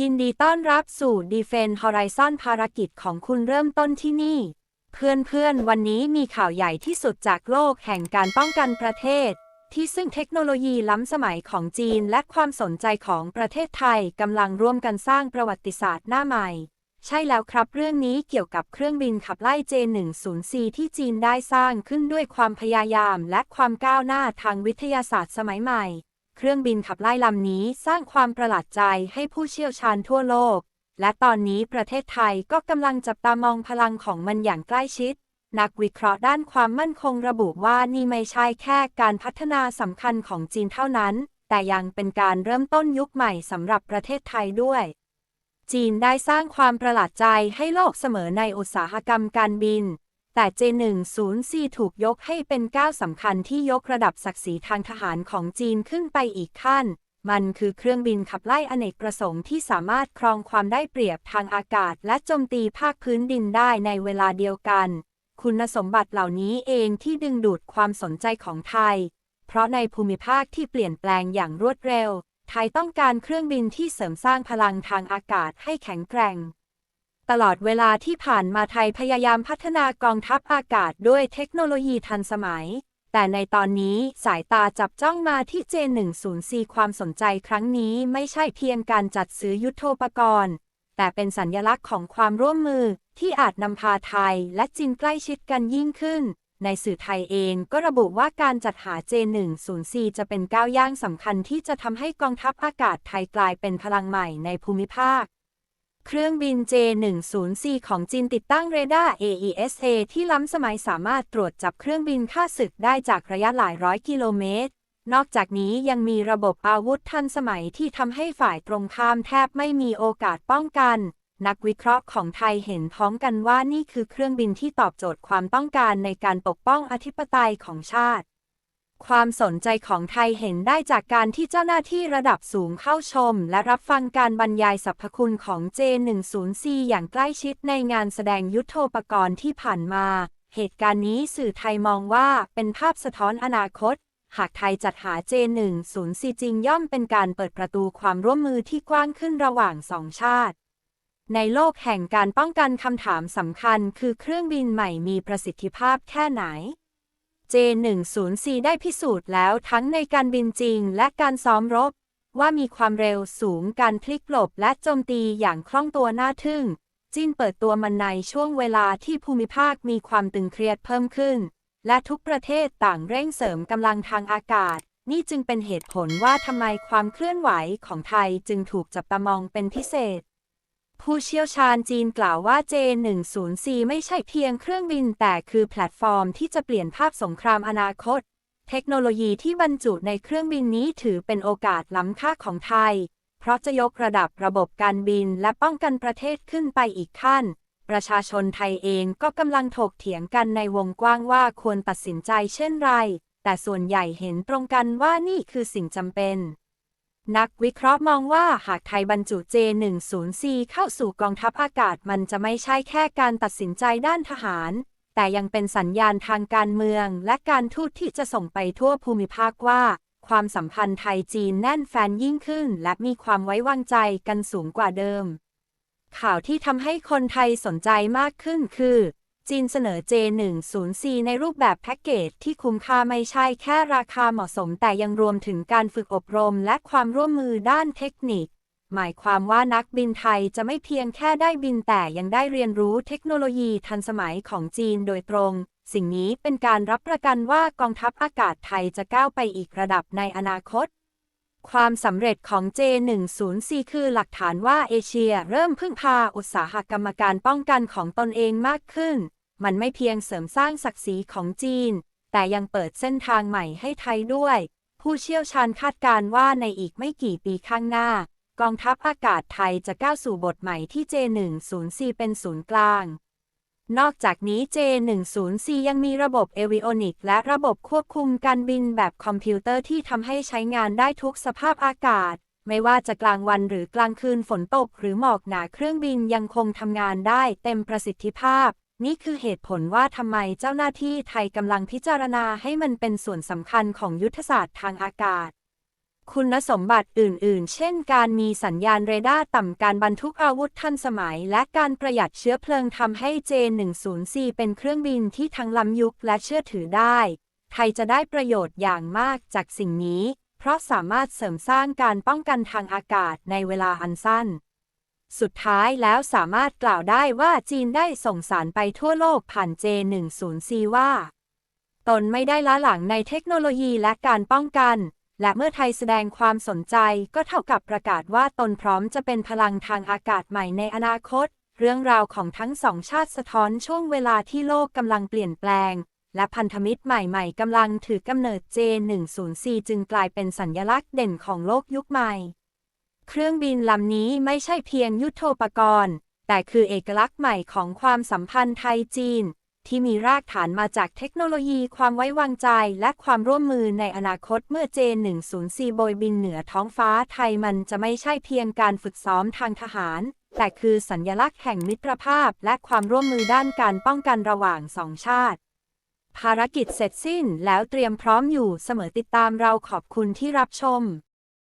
ยินดีต้อนรับสู่ Defense Horizon ภารกิจของคุณเริ่มต้นที่นี่ เพื่อนๆ วันนี้มีข่าวใหญ่ที่สุดจากโลกแห่งการป้องกันประเทศ ที่ซึ่งเทคโนโลยีล้ำสมัยของจีนและความสนใจของประเทศไทยกำลังร่วมกันสร้างประวัติศาสตร์หน้าใหม่ ใช่แล้วครับเรื่องนี้เกี่ยวกับเครื่องบินขับไล่ J-10C ที่จีนได้สร้างขึ้นด้วยความพยายามและความก้าวหน้าทางวิทยาศาสตร์สมัยใหม่ เครื่องบินขับไล่ลำนี้สร้างความประหลาดใจให้ผู้เชี่ยวชาญทั่วโลก และตอนนี้ประเทศไทยก็กำลังจับตามองพลังของมันอย่างใกล้ชิด นักวิเคราะห์ด้านความมั่นคงระบุว่านี่ไม่ใช่แค่การพัฒนาสำคัญของจีนเท่านั้น แต่ยังเป็นการเริ่มต้นยุคใหม่สำหรับประเทศไทยด้วย จีนได้สร้างความประหลาดใจให้โลกเสมอในอุตสาหกรรมการบิน แต่ J10C ถูกยกให้เป็นก้าวสำคัญที่ยกระดับศักดิ์ศรีทางทหารของจีนขึ้นไปอีกขั้น มันคือเครื่องบินขับไล่อเนกประสงค์ที่สามารถครองความได้เปรียบทางอากาศ และโจมตีภาคพื้นดินได้ในเวลาเดียวกัน คุณสมบัติเหล่านี้เองที่ดึงดูดความสนใจของไทย เพราะในภูมิภาคที่เปลี่ยนแปลงอย่างรวดเร็ว ไทยต้องการเครื่องบินที่เสริมสร้างพลังทางอากาศให้แข็งแกร่ง ตลอดเวลาที่ผ่านมาไทยพยายามพัฒนากองทัพอากาศด้วยเทคโนโลยีทันสมัย แต่ในตอนนี้สายตาจับจ้องมาที่ J10C ความสนใจครั้งนี้ไม่ใช่เพียงการจัดซื้อยุทโธปกรณ์ แต่เป็นสัญญลักษณ์ของความร่วมมือที่อาจนำพาไทยและจีนใกล้ชิดกันยิ่งขึ้น ในสื่อไทยเองก็ระบุว่าการจัดหา J10C จะเป็นก้าวย่างสำคัญที่จะทำให้กองทัพอากาศไทยกลายเป็นพลังใหม่ในภูมิภาค เครื่องบิน J10C ของจีนติดตั้งเรดาร์ AESA ที่ล้ำสมัยสามารถตรวจจับเครื่องบินฆ่าศึกได้จากระยะหลายร้อยกิโลเมตร นอกจากนี้ยังมีระบบอาวุธทันสมัยที่ทำให้ฝ่ายตรงข้ามแทบไม่มีโอกาสป้องกัน นักวิเคราะห์ของไทยเห็นพ้องกันว่านี่คือเครื่องบินที่ตอบโจทย์ความต้องการในการปกป้องอธิปไตยของชาติ ความสนใจของไทยเห็นได้จากการที่เจ้าหน้าที่ระดับสูงเข้าชม และรับฟังการบรรยายสรรพคุณของ J10C อย่างใกล้ชิดในงานแสดงยุทธโธปกรณ์ที่ผ่านมา เหตุการณ์นี้สื่อไทยมองว่าเป็นภาพสะท้อนอนาคตหากไทยจัดหา J10C จริงย่อมเป็นการเปิดประตูความร่วมมือที่กว้างขึ้นระหว่างสองชาติ ในโลกแห่งการป้องกันคำถามสำคัญคือเครื่องบินใหม่มีประสิทธิภาพแค่ไหน J10C ได้พิสูจน์แล้วทั้งในการบินจริงและการซ้อมรบ ว่ามีความเร็วสูงการพลิกหลบและโจมตีอย่างคล่องตัวน่าทึ่ง จีนเปิดตัวมันในช่วงเวลาที่ภูมิภาคมีความตึงเครียดเพิ่มขึ้น และทุกประเทศต่างเร่งเสริมกำลังทางอากาศ นี่จึงเป็นเหตุผลว่าทำไมความเคลื่อนไหวของไทยจึงถูกจับตามองเป็นพิเศษ ผู้เชี่ยวชาญจีนกล่าวว่า J10C ไม่ใช่เพียงเครื่องบินแต่คือแพลตฟอร์มที่จะเปลี่ยนภาพสงครามอนาคต เทคโนโลยีที่บรรจุในเครื่องบินนี้ถือเป็นโอกาสล้ำค่าของไทย เพราะจะยกระดับระบบการบินและป้องกันประเทศขึ้นไปอีกขั้น ประชาชนไทยเองก็กำลังถกเถียงกันในวงกว้างว่าควรตัดสินใจเช่นไร แต่ส่วนใหญ่เห็นตรงกันว่านี่คือสิ่งจำเป็น นักวิเคราะห์มองว่าหากไทยบรรจุ J10C เข้าสู่กองทัพอากาศมันจะไม่ใช่แค่การตัดสินใจด้านทหาร แต่ยังเป็นสัญญาณทางการเมือง และการทูตที่จะส่งไปทั่วภูมิภาคว่า ความสัมพันธ์ไทยจีนแน่นแฟนยิ่งขึ้น และมีความไว้วางใจกันสูงกว่าเดิม ข่าวที่ทำให้คนไทยสนใจมากขึ้นคือ จีนเสนอ J10C ในรูปแบบแพ็กเกจที่คุ้มค่าไม่ใช่แค่ราคาเหมาะสมแต่ยังรวมถึงการฝึกอบรมและความร่วมมือด้านเทคนิค หมายความว่านักบินไทยจะไม่เพียงแค่ได้บินแต่ยังได้เรียนรู้เทคโนโลยีทันสมัยของจีนโดยตรง สิ่งนี้เป็นการรับประกันว่ากองทัพอากาศไทยจะก้าวไปอีกระดับในอนาคตความสำเร็จของ J10C คือหลักฐานว่าเอเชียเริ่มพึ่งพาอุตสาหกรรมการป้องกันของตนเองมากขึ้น มันไม่เพียงเสริมสร้างศักดิ์ศรีของจีน แต่ยังเปิดเส้นทางใหม่ให้ไทยด้วย ผู้เชี่ยวชาญคาดการณ์ว่าในอีกไม่กี่ปีข้างหน้า กองทัพอากาศไทยจะก้าวสู่บทใหม่ที่ J10C เป็นศูนย์กลาง นอกจากนี้ J10C ยังมีระบบเอวิโอนิกและระบบควบคุมการบินแบบคอมพิวเตอร์ที่ทำให้ใช้งานได้ทุกสภาพอากาศไม่ว่าจะกลางวันหรือกลางคืนฝนตกหรือหมอกหนาเครื่องบินยังคงทำงานได้เต็มประสิทธิภาพ นี่คือเหตุผลว่าทำไมเจ้าหน้าที่ไทยกำลังพิจารณาให้มันเป็นส่วนสำคัญของยุทธศาสตร์ทางอากาศ คุณสมบัติอื่น ๆ เช่น การมีสัญญาณเรดาร์ต่ำการบรรทุกอาวุธทันสมัย และการประหยัดเชื้อเพลิงทำให้ J104 เป็นเครื่องบินที่ทั้งล้ำยุคและเชื่อถือได้ ไทยจะได้ประโยชน์อย่างมากจากสิ่งนี้ เพราะสามารถเสริมสร้างการป้องกันทางอากาศในเวลาอันสั้น สุดท้ายแล้วสามารถกล่าวได้ว่าจีนได้ส่งสารไปทั่วโลกผ่าน J104 ว่า ตนไม่ได้ล้าหลังในเทคโนโลยีและการป้องกัน และเมื่อไทยแสดงความสนใจก็เท่ากับประกาศว่าตนพร้อมจะเป็นพลังทางอากาศใหม่ในอนาคต เรื่องราวของทั้งสองชาติสะท้อนช่วงเวลาที่โลกกำลังเปลี่ยนแปลง และพันธมิตรใหม่ๆกำลังถือกำเนิด J104 จึงกลายเป็นสัญญลักษณ์เด่นของโลกยุคใหม่ เครื่องบินลำนี้ไม่ใช่เพียงยุทโธปกรณ์ แต่คือเอกลักษณ์ใหม่ของความสัมพันธ์ไทยจีน ที่มีรากฐานมาจากเทคโนโลยีความไว้วางใจและความร่วมมือในอนาคตเมื่อ J104 โบยบินเหนือท้องฟ้าไทยมันจะไม่ใช่เพียงการฝึกซ้อมทางทหาร แต่คือสัญญลักษณ์แห่งมิตรภาพและความร่วมมือด้านการป้องกันระหว่างสองชาติภารกิจเสร็จสิ้นแล้วเตรียมพร้อมอยู่เสมอติดตามเราขอบคุณที่รับชม